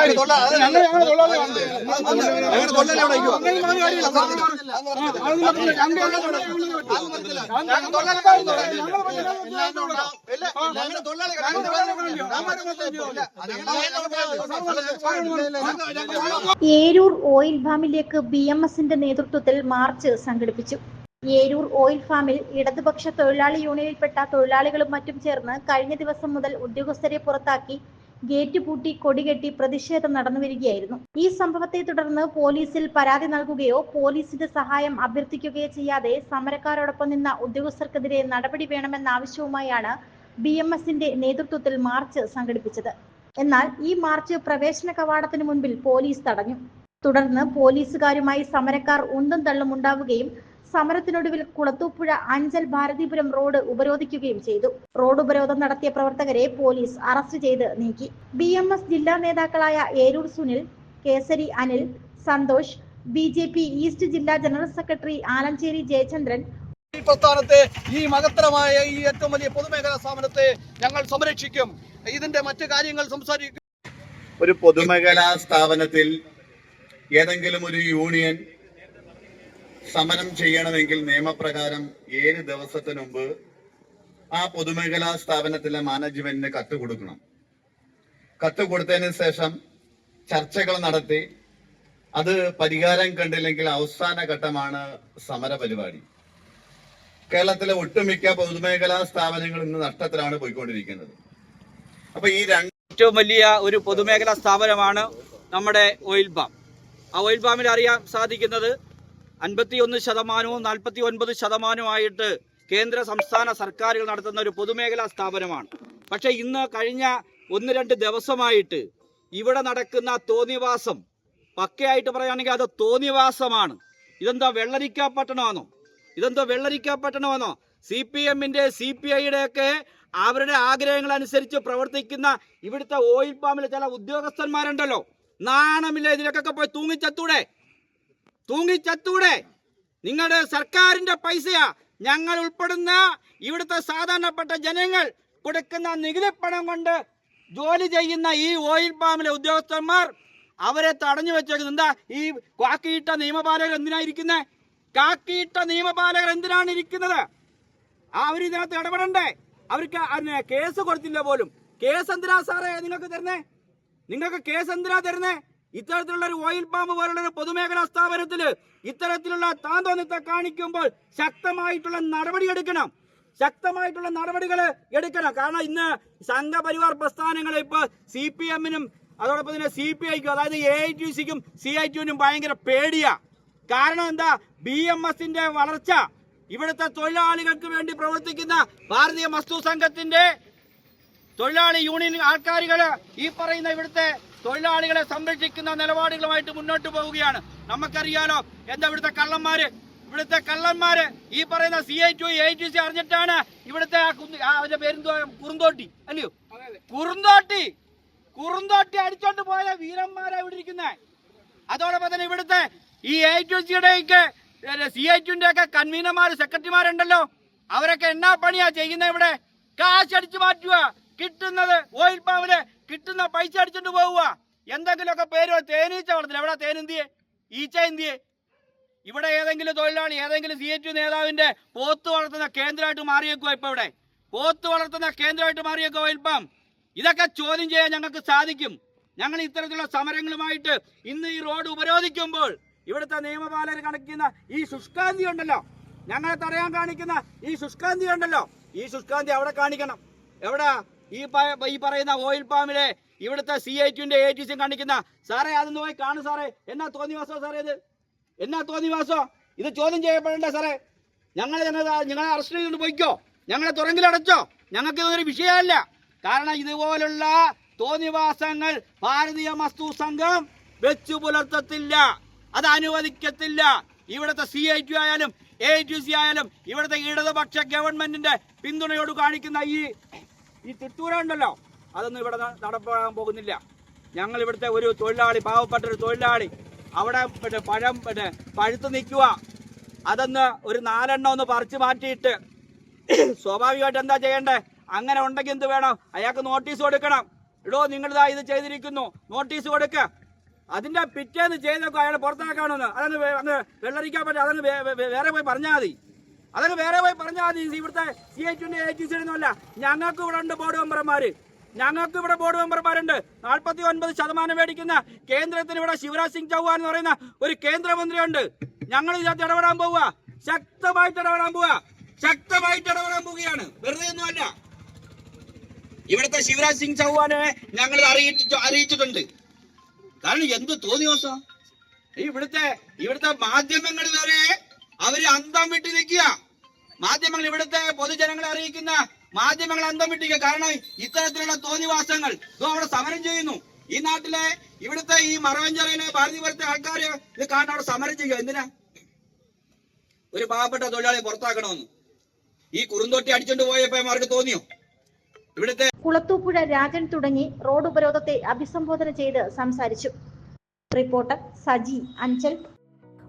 Eroor oil ഫാമിലേക്ക് B M എസിന്റെ നേതൃത്വത്തിൽ മാർച്ച് സംഘടിപ്പിച്ചു ഏരൂർ ഓയിൽ ഫാമിൽ ഇടതുപക്ഷ തൊഴിലാളി യൂണിയനിൽപ്പെട്ട തൊഴിലാളികളും മറ്റും ചേർന്ന് കഴിഞ്ഞ ദിവസം മുതൽ ഉദ്യോഗസ്ഥരെ പുറത്താക്കി ഗേറ്റ് പൂട്ടി കൊടികെട്ടി പ്രതിഷേധം നടന്നുവരികയായിരുന്നു ഈ സംഭവത്തെ തുടർന്ന് പോലീസിൽ പരാതി നൽകുകയോ പോലീസിന്റെ സഹായം അഭ്യർത്ഥിക്കുകയോ ചെയ്യാതെ സമരക്കാരോടൊപ്പം നിന്ന ഉദ്യോഗസ്ഥർക്കെതിരെ നടപടി വേണമെന്ന ആവശ്യവുമായാണ് ബി എം എസിന്റെ നേതൃത്വത്തിൽ മാർച്ച് സംഘടിപ്പിച്ചത് എന്നാൽ ഈ മാർച്ച് പ്രവേശന കവാടത്തിന് മുൻപിൽ പോലീസ് തടഞ്ഞു തുടർന്ന് പോലീസുകാരുമായി സമരക്കാർ ഉന്തും ഉണ്ടാവുകയും സമരത്തിനൊടുവിൽ കുളത്തൂപ്പുഴ അഞ്ചൽ ഭാരതീപുരം റോഡ് ഉപരോധിക്കുകയും ചെയ്തു റോഡ് ഉപരോധം നടത്തിയ പ്രവർത്തകരെ പോലീസ് അറസ്റ്റ് ചെയ്ത് നീക്കി ബി ജില്ലാ നേതാക്കളായ Eroor Sunil Kesari Anil Santhosh B J P east ജില്ലാ ജനറൽ സെക്രട്ടറി ആലഞ്ചേരി ജയചന്ദ്രൻ ഈ പ്രസ്ഥാനത്തെ ഈ മഹത്തരമായ ഈ ഏറ്റവും വലിയ പൊതുമേഖലാ സ്ഥാപനത്തെ ഞങ്ങൾ സംരക്ഷിക്കും ഇതിന്റെ മറ്റു കാര്യങ്ങൾ സംസാരിക്കും ഒരു പൊതുമേഖലാ സ്ഥാപനത്തിൽ ഏതെങ്കിലും ഒരു യൂണിയൻ സമരം ചെയ്യണമെങ്കിൽ നിയമപ്രകാരം ഏഴ് ദിവസത്തിന് മുമ്പ് ആ പൊതുമേഖലാ സ്ഥാപനത്തിലെ മാനേജ്മെന്റിന് കത്ത് കൊടുക്കണം കത്ത് കൊടുത്തതിന് ശേഷം ചർച്ചകൾ നടത്തി അത് പരിഹാരം കണ്ടില്ലെങ്കിൽ അവസാന ഘട്ടമാണ് സമര പരിപാടി കേരളത്തിലെ ഒട്ടുമിക്ക പൊതുമേഖലാ സ്ഥാപനങ്ങൾ ഇന്ന് നഷ്ടത്തിലാണ് പോയിക്കൊണ്ടിരിക്കുന്നത് അപ്പൊ ഈ രണ്ട് ഏറ്റവും വലിയ ഒരു പൊതുമേഖലാ സ്ഥാപനമാണ് നമ്മുടെ ഓയിൽ പാം ആ ഓയിൽ പാമിൽ അറിയാൻ സാധിക്കുന്നത് അൻപത്തിയൊന്ന് ശതമാനവും നാൽപ്പത്തി ഒൻപത് ശതമാനവുമായിട്ട് കേന്ദ്ര സംസ്ഥാന സർക്കാരുകൾ നടത്തുന്ന ഒരു പൊതുമേഖലാ സ്ഥാപനമാണ് പക്ഷേ ഇന്ന് കഴിഞ്ഞ ഒന്ന് രണ്ട് ദിവസമായിട്ട് ഇവിടെ നടക്കുന്ന തോന്നിവാസം പക്കയായിട്ട് പറയുകയാണെങ്കിൽ അത് തോന്നിവാസമാണ് ഇതെന്താ വെള്ളരിക്കാപ്പട്ടണമാണോ ഇതെന്തോ വെള്ളരിക്കാപ്പട്ടണമാണോ സി പി എമ്മിൻ്റെ സി പി ഐയുടെ ഒക്കെ അവരുടെ ആഗ്രഹങ്ങൾ അനുസരിച്ച് പ്രവർത്തിക്കുന്ന ഇവിടുത്തെ ഓയിൽ പാമ്പിലെ ചില ഉദ്യോഗസ്ഥന്മാരുണ്ടല്ലോ നാണമില്ല ഇതിലൊക്കെ പോയി തൂങ്ങിച്ചത്തൂടെ തൂങ്ങിച്ചത്തൂടെ നിങ്ങളുടെ സർക്കാരിന്റെ പൈസയാ ഞങ്ങൾ ഉൾപ്പെടുന്ന ഇവിടുത്തെ സാധാരണപ്പെട്ട ജനങ്ങൾ കൊടുക്കുന്ന നികുതി പണം കൊണ്ട് ജോലി ചെയ്യുന്ന ഈ ഓയിൽ പാമിലെ ഉദ്യോഗസ്ഥന്മാർ അവരെ തടഞ്ഞു വെച്ചേക്കുന്നത് എന്താ ഈ കാക്കിയിട്ട നിയമപാലകർ എന്തിനാ കാക്കിയിട്ട നിയമപാലകർ എന്തിനാണ് ഇരിക്കുന്നത് അവരിതിനകത്ത് ഇടപെടണ്ടേ അവർക്ക് കേസ് കൊടുത്തില്ല പോലും കേസ് എന്തിനാ സാറേ നിങ്ങൾക്ക് തരുന്നേ നിങ്ങൾക്ക് കേസ് എന്തിനാ തരുന്നേ ഇത്തരത്തിലുള്ള ഒരു ഓയിൽ പാമ്പ് പോലുള്ള ഒരു പൊതുമേഖലാ സ്ഥാപനത്തിൽ ഇത്തരത്തിലുള്ള താന്തോന്നിത്ത കാണിക്കുമ്പോൾ ശക്തമായിട്ടുള്ള നടപടി എടുക്കണം ശക്തമായിട്ടുള്ള നടപടികൾ എടുക്കണം കാരണം ഇന്ന് സംഘപരിവാർ പ്രസ്ഥാനങ്ങളെ ഇപ്പോൾ സി പി എമ്മിനും അതോടൊപ്പം തന്നെ സി പി ഐക്കും അതായത് എ ഐ ടി സിക്കും സി ഐ ടിനും ഭയങ്കര പേടിയാ കാരണം എന്താ ബി എം എസിന്റെ വളർച്ച ഇവിടുത്തെ തൊഴിലാളികൾക്ക് വേണ്ടി പ്രവർത്തിക്കുന്ന ഭാരതീയ വസ്തു സംഘത്തിന്റെ തൊഴിലാളി യൂണിയൻ ആൾക്കാരുകൾ ഈ പറയുന്ന ഇവിടുത്തെ തൊഴിലാളികളെ സംരക്ഷിക്കുന്ന നിലപാടുകളുമായിട്ട് മുന്നോട്ട് പോവുകയാണ് നമുക്കറിയാലോ എന്താ ഇവിടുത്തെ കള്ളന്മാര് ഇവിടുത്തെ കള്ളന്മാര് ഈ പറയുന്ന C I T U A T C അറിഞ്ഞിട്ടാണ് ഇവിടുത്തെ അവന്റെ പേരെന്തോ കുറുന്തോട്ടി അല്ലയോ കുറുന്തോട്ടി കുറുന്തോട്ടി അടിച്ചോണ്ട് പോയ വീരന്മാരാണ് ഇവിടെ ഇരിക്കുന്നത് അതോടൊപ്പം തന്നെ ഇവിടുത്തെ ഈ എ ടു സിയുടെയൊക്കെ സി ഐ ടുവിന്റെ ഒക്കെ കൺവീനർമാർ സെക്രട്ടറിമാരുണ്ടല്ലോ അവരൊക്കെ എന്നാ പണിയാ ചെയ്യുന്നത് ഇവിടെ കാശടിച്ചു മാറ്റുക കിട്ടുന്നത് ഓയിൽ പാമ്പിന് കിട്ടുന്ന പൈസ അടിച്ചിട്ട് പോവുക എന്തെങ്കിലുമൊക്കെ പേരോ തേനീച്ച വളർത്തില്ല എവിടെ തേനെന്തിയെ ഈച്ച എന്തിയെ ഇവിടെ ഏതെങ്കിലും തൊഴിലാളി ഏതെങ്കിലും സി എച്ച് നേതാവിന്റെ പോത്ത് വളർത്തുന്ന കേന്ദ്രമായിട്ട് മാറിയേക്കുക ഇപ്പൊ ഇവിടെ പോത്ത് വളർത്തുന്ന കേന്ദ്രമായിട്ട് മാറിയേക്കുക ഓയിൽ പാം ഇതൊക്കെ ചോദ്യം ചെയ്യാൻ ഞങ്ങൾക്ക് സാധിക്കും ഞങ്ങൾ ഇത്തരത്തിലുള്ള സമരങ്ങളുമായിട്ട് ഇന്ന് ഈ റോഡ് ഉപരോധിക്കുമ്പോൾ ഇവിടുത്തെ നിയമപാലകർ കണക്കുന്ന ഈ ശുഷ്കാന്തി ഉണ്ടല്ലോ ഞങ്ങളെ തടയാൻ കാണിക്കുന്ന ഈ ശുഷ്കാന്തി ഉണ്ടല്ലോ ഈ ശുഷ്കാന്തി അവിടെ കാണിക്കണം എവിടാ ഈ ഈ പറയുന്ന ഓയിൽ പാമിലെ ഇവിടുത്തെ സി ഐ ടിന്റെ എ ടി കാണിക്കുന്ന സാറേ അതൊന്ന് പോയി കാണു സാറേ എന്നാ തോന്നിവാസോ സാറേ ഇത് എന്നാ തോന്നിവാസോ ഇത് ചോദ്യം ചെയ്യപ്പെടണ്ടേ സാറേ ഞങ്ങളെ ഞങ്ങളെ അറസ്റ്റ് ചെയ്തുകൊണ്ട് പോയിക്കോ ഞങ്ങളെ തുറങ്കിലടച്ചോ ഞങ്ങൾക്ക് ഇതൊരു വിഷയമല്ല കാരണം ഇതുപോലുള്ള തോന്നിവാസങ്ങൾ ഭാരതീയ മസ്തു സംഘം വെച്ചു പുലർത്തത്തില്ല അത് അനുവദിക്കത്തില്ല ഇവിടുത്തെ സി ഐ ടി ആയാലും എ ടി സി ആയാലും ഇവിടുത്തെ ഇടതുപക്ഷ ഗവൺമെന്റിന്റെ പിന്തുണയോട് കാണിക്കുന്ന ഈ ഈ തിട്ടൂര ഉണ്ടല്ലോ അതൊന്നും ഇവിടെ നടപ്പാക്കാൻ പോകുന്നില്ല ഞങ്ങൾ ഇവിടുത്തെ ഒരു തൊഴിലാളി പാവപ്പെട്ട ഒരു തൊഴിലാളി അവിടെ പിന്നെ പഴം പിന്നെ പഴുത്ത് നിൽക്കുക അതൊന്ന് ഒരു നാലെണ്ണം ഒന്ന് പറിച്ചു മാറ്റിയിട്ട് സ്വാഭാവികമായിട്ട് എന്താ ചെയ്യേണ്ടേ അങ്ങനെ ഉണ്ടെങ്കിൽ എന്ത് വേണം അയാൾക്ക് നോട്ടീസ് കൊടുക്കണം ഇടോ നിങ്ങളിതാ ഇത് ചെയ്തിരിക്കുന്നു നോട്ടീസ് കൊടുക്ക അതിന്റെ പിറ്റേന്ന് ചെയ്തൊക്കെ അയാൾ പുറത്താക്കണമെന്ന് അതങ്ങ് അങ്ങ് വെള്ളരിക്കാൻ പറ്റും അതങ്ങ് വേറെ പോയി പറഞ്ഞാൽ മതി അതൊക്കെ വേറെ പോയി പറഞ്ഞാൽ മതി ഇവിടുത്തെ C I twenty A T C ഒന്നുമല്ല ഞങ്ങൾക്ക് ഇവിടെ ഉണ്ട് ബോർഡ് മെമ്പർമാർ ഞങ്ങൾക്ക് ഇവിടെ ബോർഡ് മെമ്പർമാരുണ്ട് നാൽപ്പത്തി ഒൻപത് ശതമാനം മേടിക്കുന്ന കേന്ദ്രത്തിന് ഇവിടെ ശിവരാജ് സിംഗ് ചൗഹാൻ എന്ന് പറയുന്ന ഒരു കേന്ദ്രമന്ത്രിയുണ്ട് ഞങ്ങൾ ഇതിനകത്ത് ഇടപെടാൻ പോവുക ശക്തമായിട്ട് ഇടപെടാൻ പോവുക ശക്തമായിട്ട് ഇടപെടാൻ പോവുകയാണ് വെറുതെ ഒന്നുമല്ല ഇവിടുത്തെ ശിവരാജ് സിംഗ് ചൗഹാനെ ഞങ്ങൾ അറിയിച്ചു അറിയിച്ചിട്ടുണ്ട് കാരണം എന്ത് തോന്നിയോസം ഇവിടുത്തെ ഇവിടുത്തെ മാധ്യമങ്ങൾ വരെ അവര് അന്തം വിട്ട് നിൽക്കുക മാധ്യമങ്ങൾ ഇവിടുത്തെ പൊതുജനങ്ങളെ അറിയിക്കുന്ന മാധ്യമങ്ങൾ അന്തം വിട്ടിക്കുക കാരണം ഇത്തരത്തിലുള്ള തോന്നിവാസങ്ങൾ ഇതോ അവിടെ സമരം ചെയ്യുന്നു ഈ നാട്ടിലെ ഇവിടുത്തെ ഈ മറവഞ്ചറയിലെ പുറത്തെ ആൾക്കാർ ഇത് കാണാൻ അവിടെ സമരം ചെയ്യുക എന്തിനാ ഒരു പാവപ്പെട്ട തൊഴിലാളിയെ പുറത്താക്കണമെന്ന് ഈ കുറുന്തൊട്ടി അടിച്ചോണ്ട് പോയപ്പോ അവർക്ക് തോന്നിയോ ഇവിടുത്തെ കുളത്തൂപ്പുഴ രാജൻ തുടങ്ങി റോഡ് ഉപരോധത്തെ അഭിസംബോധന ചെയ്ത് സംസാരിച്ചു റിപ്പോർട്ടർ സജി അഞ്ചൽ